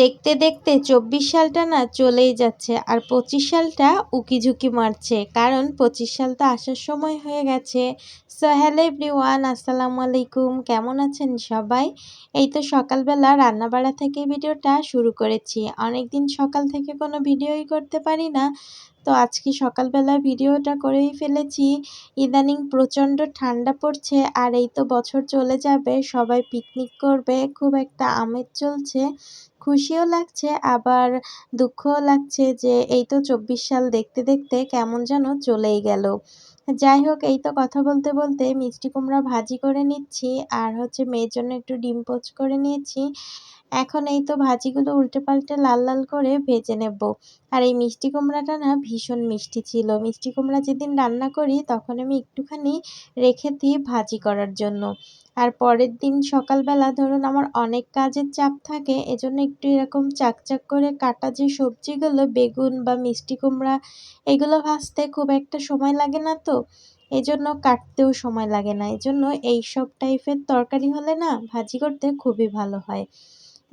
দেখতে দেখতে চব্বিশ সালটা না চলেই যাচ্ছে আর পঁচিশ সালটা উকিঝুঁকি মারছে। কারণ পঁচিশ সাল তো আসার সময় হয়ে গেছে। সো হ্যালো এভরিওয়ান আসসালামু আলাইকুম। কেমন আছেন সবাই? এই তো সকালবেলা রান্নাবাড়া থেকে ভিডিওটা শুরু করেছি। অনেক দিন সকাল থেকে কোনো ভিডিওই করতে পারি না। তো আজকে সকালবেলা ভিডিওটা করেই ফেলেছি। ইদানিং প্রচণ্ড ঠান্ডা পড়ছে আর এই তো বছর চলে যাবে, সবাই পিকনিক করবে, খুব একটা আমেজ চলছে, খুশিও লাগছে, আবার দুঃখও লাগছে যে এই তো চব্বিশ সাল দেখতে দেখতে কেমন যেন চলেই গেল। যাই হোক, এই তো কথা বলতে বলতে মিষ্টি কুমড়া ভাজি করে নিচ্ছি আর হচ্ছে মেয়ের জন্য একটু ডিম পোচ করে নিয়েছি। এখন এই তো ভাজিগুলো উল্টে পাল্টে লাল লাল করে ভেজে নেব। আর এই মিষ্টি কুমড়াটা না ভীষণ মিষ্টি ছিল। মিষ্টি কুমড়া যেদিন রান্না করি তখন আমি একটুখানি রেখে দিই ভাজি করার জন্য। আর পরের দিন সকালবেলা ধরুন আমার অনেক কাজের চাপ থাকে, এজন্য একটু এরকম চাকচাক করে কাটা যে সবজিগুলো, বেগুন বা মিষ্টি কুমড়া, এগুলো ভাজতে খুব একটা সময় লাগে না তো, এজন্য কাটতেও সময় লাগে না। এজন্য এই সব টাইপের তরকারি হলে না, ভাজি করতে খুবই ভালো হয়।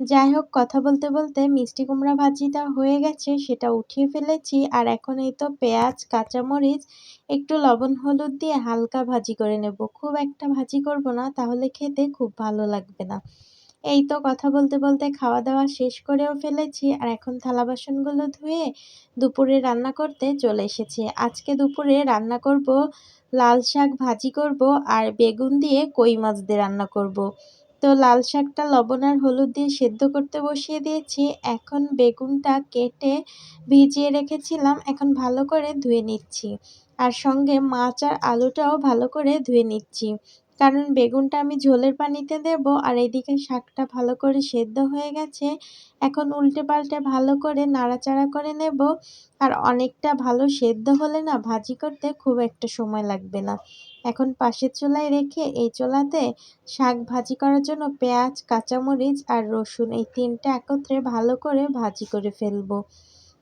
যাই হোক, কথা বলতে বলতে মিষ্টি কুমড়া ভাজিটা হয়ে গেছে, সেটা উঠিয়ে ফেলেছি। আর এখন এই তো পেঁয়াজ, কাঁচামরিচ, একটু লবণ, হলুদ দিয়ে হালকা ভাজি করে নেব। খুব একটা ভাজি করব না, তাহলে খেতে খুব ভালো লাগবে না। এই তো কথা বলতে বলতে খাওয়া দাওয়া শেষ করেও ফেলেছি। আর এখন থালা বাসনগুলো ধুয়ে দুপুরে রান্না করতে চলে এসেছি। আজকে দুপুরে রান্না করব লাল শাক ভাজি করব আর বেগুন দিয়ে কই মাছ দিয়ে রান্না করব। তো লাল শাকটা, লবণ আর হলুদ দিয়ে সেদ্ধ করতে বসিয়ে দিয়েছি। এখন বেগুনটা কেটে ভিজিয়ে রেখেছিলাম, এখন ভালো করে ধুয়ে নিচ্ছি। আর সঙ্গে মাছ আর আলুটাও ভালো করে ধুয়ে নিচ্ছি। কারণ বেগুনটা আমি ঝোলের পানিতে দেব আর এদিকে শাকটা ভালো করে সেদ্ধ হয়ে গেছে। এখন উল্টে পাল্টে ভালো করে নাড়াচাড়া করে নেব। আর অনেকটা ভালো সেদ্ধ হলে না ভাজি করতে খুব একটা সময় লাগবে না। এখন পাশের চুলায় রেখে এই চুলাতে শাক ভাজি করার জন্য পেঁয়াজ, কাঁচামরিচ আর রসুন এই তিনটা একত্রে ভালো করে ভাজি করে ফেলব।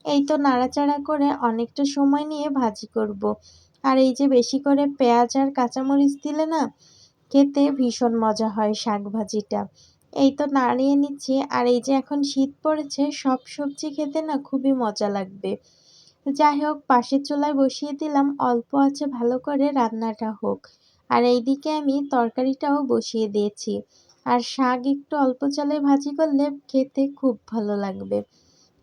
এই তো নাড়াচাড়া করে অনেকটা সময় নিয়ে ভাজি করব। আর এই যে বেশি করে পেঁয়াজ আর কাঁচামরিচ দিলে না খেতে ভীষণ মজা হয় শাক ভাজিটা এই তো নাড়িয়ে নিচ্ছি, আর এই যে এখন শীত পড়েছে, সব সবজি খেতে না খুবই মজা লাগবে। যাই হোক, পাশের চুলায় বসিয়ে দিলাম, অল্প আছে ভালো করে রান্নাটা হোক। আর এইদিকে আমি তরকারিটাও বসিয়ে দিয়েছি। আর শাক একটু অল্প চালে ভাজি করলে খেতে খুব ভালো লাগবে।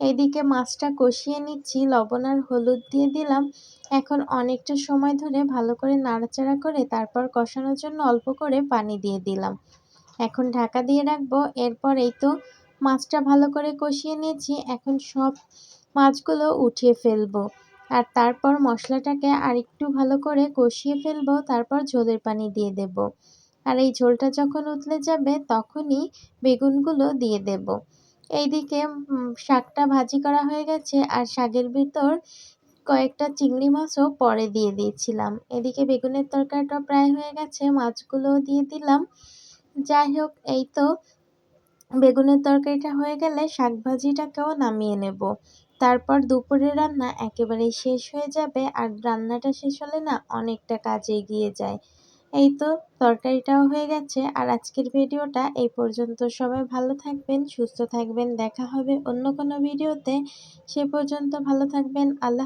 এইদিকে মাছটা কষিয়ে নিচ্ছি, লবণ আর হলুদ দিয়ে দিলাম। এখন অনেকটা সময় ধরে ভালো করে নাড়াচাড়া করে তারপর কষানোর জন্য অল্প করে পানি দিয়ে দিলাম। এখন ঢাকা দিয়ে রাখব। এরপর এই তো মাছটা ভালো করে কষিয়ে নিয়েছি। এখন সব মাছগুলো উঠিয়ে ফেলব। আর তারপর মশলাটাকে আরেকটু ভালো করে কষিয়ে ফেলব। তারপর ঝোলের পানি দিয়ে দেব। আর এই ঝোলটা যখন উতলে যাবে, তখনই বেগুনগুলো দিয়ে দেব। এইদিকে শাকটা ভাজি করা হয়ে গেছে আর শাকের ভিতর কয়েকটা চিংড়ি মাছও পরে দিয়ে দিয়েছিলাম। এদিকে বেগুনের তরকারিটা প্রায় হয়ে গেছে, মাছগুলোও দিয়ে দিলাম। যাই হোক, এই তো বেগুনের তরকারিটা হয়ে গেলে শাক ভাজিটাকেও নামিয়ে নেব। তারপর দুপুরের রান্না একেবারেই শেষ হয়ে যাবে আর রান্নাটা শেষ হলে না অনেকটা কাজ এগিয়ে যায়। এই তো, তরকারিটাও হয়ে গেছে। আর আজকের ভিডিওটা এই পর্যন্ত। সবাই ভালো থাকবেন, সুস্থ থাকবেন। দেখা হবে অন্য কোনো ভিডিওতে। সে পর্যন্ত ভালো থাকবেন। আল্লাহ